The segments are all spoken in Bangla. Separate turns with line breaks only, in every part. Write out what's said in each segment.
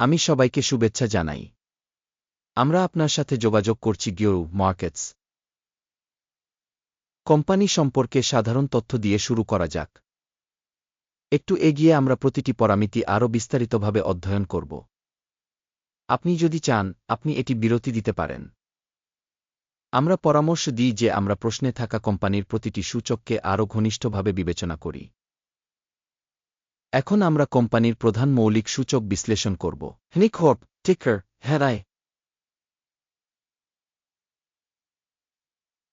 আমি সবাইকে শুভেচ্ছা জানাই। আমরা আপনার সাথে যোগাযোগ করছি গিও মার্কেটস। কোম্পানি সম্পর্কে সাধারণ তথ্য দিয়ে শুরু করা যাক। একটু এগিয়ে আমরা প্রতিটি পরামিতি আরও বিস্তারিতভাবে অধ্যয়ন করব। আপনি যদি চান, আপনি এটি বিরতি দিতে পারেন। আমরা পরামর্শ দিই যে আমরা প্রশ্নে থাকা কোম্পানির প্রতিটি সূচককে আরও ঘনিষ্ঠভাবে বিবেচনা করি। এখন আমরা কোম্পানির প্রধান মৌলিক সূচক বিশ্লেষণ করব। হ্নিকহোপ টিকার হেরায়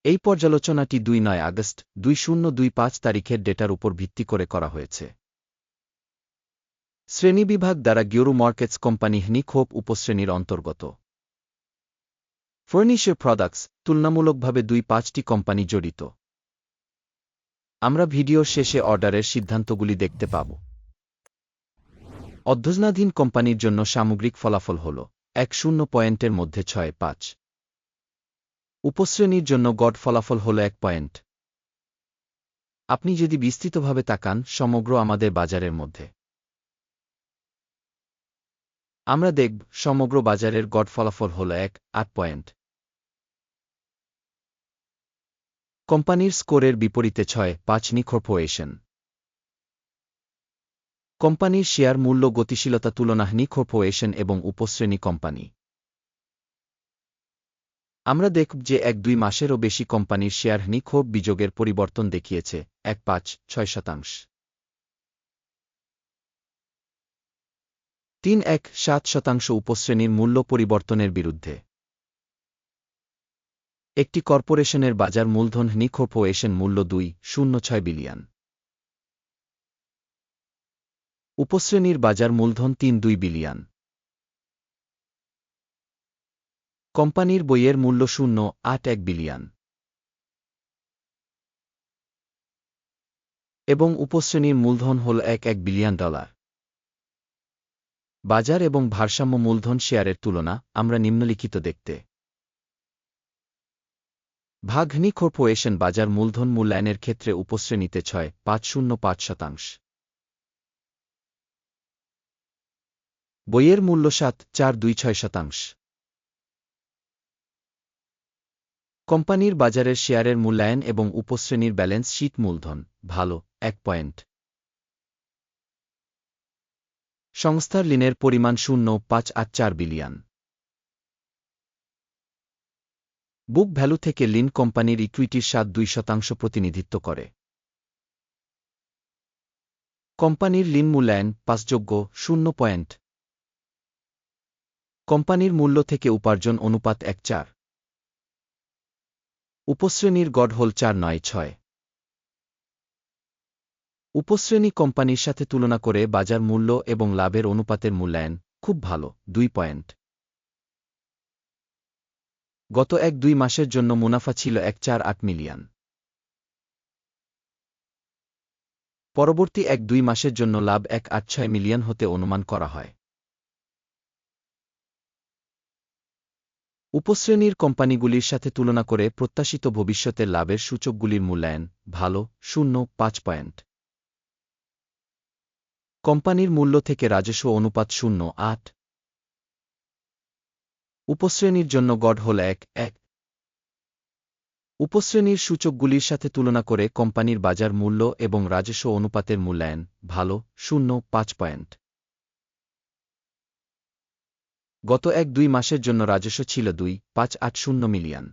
এই পর্যালোচনাটি দুই নয় আগস্ট, দুই শূন্য দুই পাঁচ তারিখের ডেটার উপর ভিত্তি করে করা হয়েছে। শ্রেণীবিভাগ দ্বারা গিওরু মার্কেটস কোম্পানি হ্নিকহোপ উপশ্রেণীর অন্তর্গত। ফার্নিচার প্রোডাক্টস তুলনামূলকভাবে দুই পাঁচটি কোম্পানি জড়িত। আমরা ভিডিওর শেষে অর্ডারের সিদ্ধান্তগুলি দেখতে পাব। অধ্যজনাধীন কোম্পানির জন্য সামগ্রিক ফলাফল হল এক শূন্য পয়েন্টের মধ্যে ছয় পাঁচ। উপশ্রেণীর জন্য গড ফলাফল হল এক পয়েন্ট। আপনি যদি বিস্তৃতভাবে তাকান সমগ্র আমাদের বাজারের মধ্যে। আমরা দেখব সমগ্র বাজারের গড ফলাফল হল এক, আট পয়েন্ট। কোম্পানির স্কোরের বিপরীতে ছয়, পাঁচ নি কর্পোরেশন কোম্পানির শেয়ার মূল্য গতিশীলতা তুলনা কর্পোরেশন এবং উপশ্রেণী কোম্পানি। আমরা দেখব যে এক দুই মাসেরও বেশি কোম্পানির শেয়ার নি ক্ষোভ বিযোগের পরিবর্তন দেখিয়েছে, এক পাঁচ ছয় শতাংশ। তিন এক সাত শতাংশ উপশ্রেণীর মূল্য পরিবর্তনের বিরুদ্ধে। একটি কর্পোরেশনের বাজার মূলধন হনি মূল্য দুই, শূন্য ছয় বিলিয়ন। উপশ্রেণীর বাজার মূলধন তিন দুই বিলিয়ন। কোম্পানির বইয়ের মূল্য শূন্য, আট এক বিলিয়ন। এবং উপশ্রেণীর মূলধন হল এক এক বিলিয়ন ডলার। বাজার এবং ভারসাম্য মূলধন শেয়ারের তুলনা, আমরা নিম্নলিখিত দেখতে। ভাগনি কর্পোরেশন বাজার মূলধন মূল্যায়নের ক্ষেত্রে উপশ্রেণীতে ছয়, পাঁচ শূন্য পাঁচ শতাংশ। বইয়ের মূল্য সাত, চার, দুই, ছয় শতাংশ। কোম্পানির বাজারের শেয়ারের মূল্যায়ন এবং উপশ্রেণীর ব্যালেন্স শীট মূলধন, ভালো, এক পয়েন্ট। সংস্থার ঋণের পরিমাণ শূন্য, পাঁচ আট চার বিলিয়ন। বুক ভ্যালু থেকে লিন কোম্পানির ইকুইটির সাত, দুই শতাংশ প্রতিনিধিত্ব করে। কোম্পানির লিন মূল্যায়ন পাঁচযোগ্য, শূন্য পয়েন্ট। কোম্পানির মূল্য থেকে উপার্জন অনুপাত এক চার। উপশ্রেণীর গড় হল চার নয় ছয়। উপশ্রেণী কোম্পানির সাথে তুলনা করে বাজার মূল্য এবং লাভের অনুপাতের মূল্যায়ন খুব ভালো, দুই পয়েন্ট। গত এক দুই মাসের জন্য মুনাফা ছিল এক চার আট মিলিয়ন। পরবর্তী এক দুই মাসের জন্য লাভ এক আট ছয় মিলিয়ন হতে অনুমান করা হয়। উপশ্রেণীর কোম্পানিগুলির সাথে তুলনা করে প্রত্যাশিত ভবিষ্যতের লাভের সূচকগুলির মূল্যায়ন ভালো, শূন্য, পাঁচ পয়েন্ট। কোম্পানির মূল্য থেকে রাজস্ব অনুপাত শূন্য, আট। উপশ্রেণীর জন্য গড় হল এক এক। উপশ্রেণীর সূচকগুলির সাথে তুলনা করে কোম্পানির বাজার মূল্য এবং রাজস্ব অনুপাতের মূল্যায়ন ভালো, শূন্য, পাঁচ পয়েন্ট। গত এক দুই মাসের জন্য রাজস্ব ছিল দুই, পাঁচ, আট, শূন্য মিলিয়ন।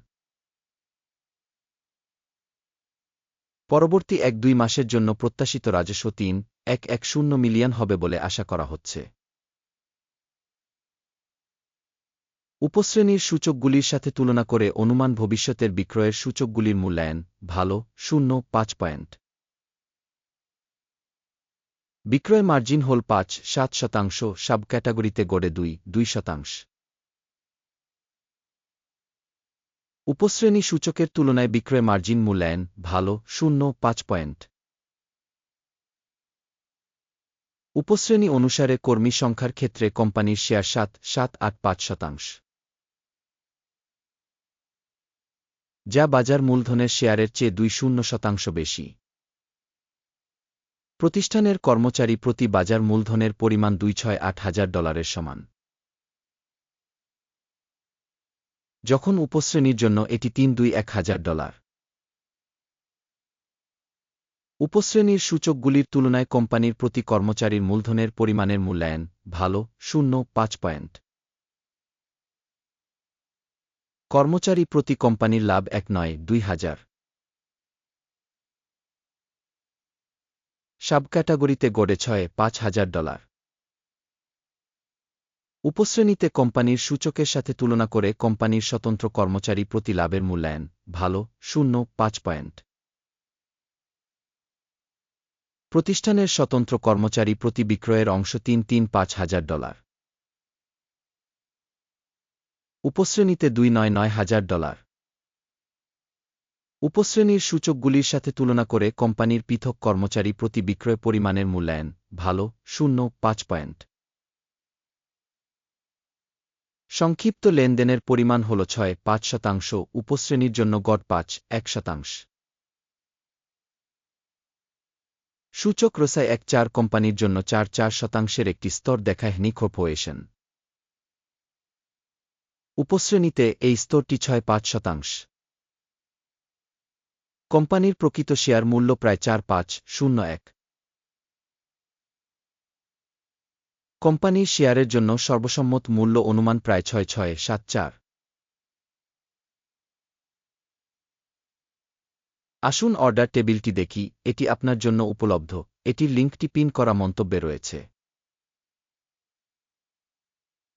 পরবর্তী এক দুই মাসের জন্য প্রত্যাশিত রাজস্ব তিন, এক এক, শূন্য মিলিয়ন হবে বলে আশা করা হচ্ছে। উপশ্রেণীর সূচকগুলির সাথে তুলনা করে অনুমান ভবিষ্যতের বিক্রয়ের সূচকগুলির মূল্যায়ন, ভালো, শূন্য, পাঁচ পয়েন্ট। বিক্রয় মার্জিন হল পাঁচ, সাত শতাংশ সাব ক্যাটাগরিতে গড়ে দুই দুই শতাংশ। উপশ্রেণী সূচকের তুলনায় বিক্রয় মার্জিন মূল্যায়ন ভালো, শূন্য, পাঁচ পয়েন্ট। উপশ্রেণী অনুসারে কর্মী সংখ্যার ক্ষেত্রে কোম্পানির শেয়ার সাত সাত, আট, পাঁচ শতাংশ। যা বাজার মূলধনের শেয়ারের চেয়ে দুই শূন্য শতাংশ বেশি। প্রতিষ্ঠানের কর্মচারী প্রতি বাজার মূলধনের পরিমাণ দুই ছয় আট হাজার ডলারের সমান। যখন উপশ্রেণীর জন্য এটি তিন দুই এক হাজার ডলার। উপশ্রেণীর সূচকগুলির তুলনায় কোম্পানির প্রতি কর্মচারীর মূলধনের পরিমাণের মূল্যায়ন ভালো, শূন্য, পাঁচ পয়েন্ট। কর্মচারী প্রতি কোম্পানির লাভ এক নয়, দুই হাজার। সাব ক্যাটাগরিতে গড়ে ছয়, পাঁচ হাজার ডলার। উপশ্রেণীতে কোম্পানির সূচকের সাথে তুলনা করে কোম্পানির স্বতন্ত্র কর্মচারী প্রতি লাভের মূল্যায়ন ভালো, শূন্য, পাঁচ পয়েন্ট। প্রতিষ্ঠানের স্বতন্ত্র কর্মচারী প্রতি বিক্রয়ের অংশ তিন তিন, পাঁচ হাজার ডলার। উপশ্রেণীতে দুই, নয় নয় হাজার ডলার। উপশ্রেণীর সূচকগুলির সাথে তুলনা করে কোম্পানির পৃথক কর্মচারী প্রতি বিক্রয় পরিমাণের মূল্যায়ন ভালো, শূন্য, পাঁচ পয়েন্ট। সংক্ষিপ্ত লেনদেনের পরিমাণ হল ছয়, পাঁচ শতাংশ, উপশ্রেণীর জন্য গড় পাঁচ, এক শতাংশ। সূচক রসায় এক চার কোম্পানির জন্য চার চার শতাংশের একটি স্তর দেখায় নিকোপোয়েশন উপশ্রেণীতে এই স্তরটি ছয়, পাঁচ শতাংশ। কোম্পানির প্রকৃত শেয়ার মূল্য প্রায় চার পাঁচ শূন্য এক। কোম্পানির শেয়ারের জন্য সর্বসম্মত মূল্য অনুমান প্রায় ছয় ছয় সাত চার। আসুন অর্ডার টেবিলটি দেখি, এটি আপনার জন্য উপলব্ধ। এটির লিঙ্কটি পিন করা মন্তব্যে রয়েছে।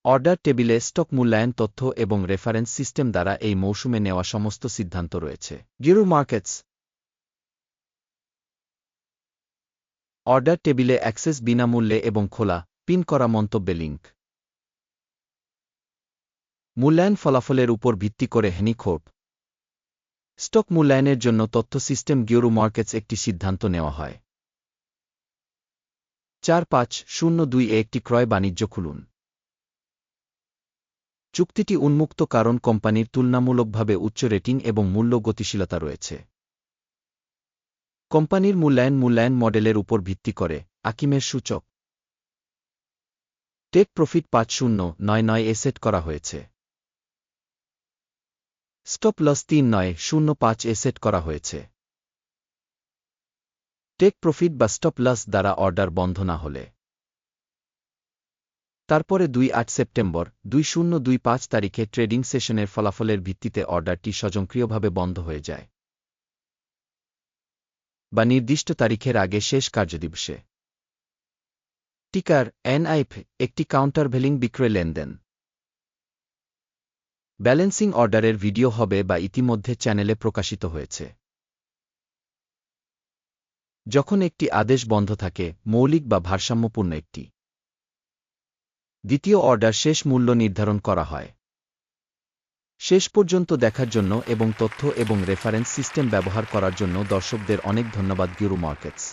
অর্ডার টেবিলে স্টক মূল্যায়ন তথ্য এবং রেফারেন্স সিস্টেম দ্বারা এই মৌসুমে নেওয়া সমস্ত সিদ্ধান্ত রয়েছে। গিরু মার্কেটস। অর্ডার টেবিলে অ্যাক্সেস বিনামূল্যে এবং খোলা, পিন করা মন্তব্যে লিঙ্ক মূল্যায়ন ফলাফলের উপর ভিত্তি করে হেনিখোপ স্টক মূল্যায়নের জন্য তথ্য সিস্টেম গিওরু মার্কেটস একটি সিদ্ধান্ত নেওয়া হয়। চার পাঁচ শূন্য দুই একটি ক্রয় বাণিজ্য খুলুন। চুক্তিটি উন্মুক্ত কারণ কোম্পানির তুলনামূলকভাবে উচ্চ রেটিং এবং মূল্য গতিশীলতা রয়েছে। কোম্পানির মূল্যায়ন মূল্যায়ন মডেলের উপর ভিত্তি করে, আকিমের সূচক। টেক প্রফিট পাঁচ শূন্য নয় নয় এ সেট করা হয়েছে। স্টপ লস তিন নয় শূন্য পাঁচ এ সেট করা হয়েছে। টেক প্রফিট বা স্টপ লস দ্বারা অর্ডার বন্ধ না হলে। তারপরে দুই আট সেপ্টেম্বর, দুই শূন্য দুই পাঁচ তারিখে ট্রেডিং সেশনের ফলাফলের ভিত্তিতে অর্ডারটি স্বয়ংক্রিয়ভাবে বন্ধ হয়ে যায়। বা নির্দিষ্ট তারিখের আগে শেষ কার্যদিবসে। টিকার এনআইফ একটি কাউন্টারভেলিং বিক্রয় লেনদেন। ব্যালেন্সিং অর্ডারের ভিডিও হবে বা ইতিমধ্যে চ্যানেলে প্রকাশিত হয়েছে। যখন একটি আদেশ বন্ধ থাকে, মৌলিক বা ভারসাম্যপূর্ণ একটি। দ্বিতীয় অর্ডার শেষ মূল্য নির্ধারণ করা হয়। শেষ পর্যন্ত দেখার জন্য এবং তথ্য এবং রেফারেন্স সিস্টেম ব্যবহার করার জন্য দর্শকদের অনেক ধন্যবাদ গিরু মার্কেটস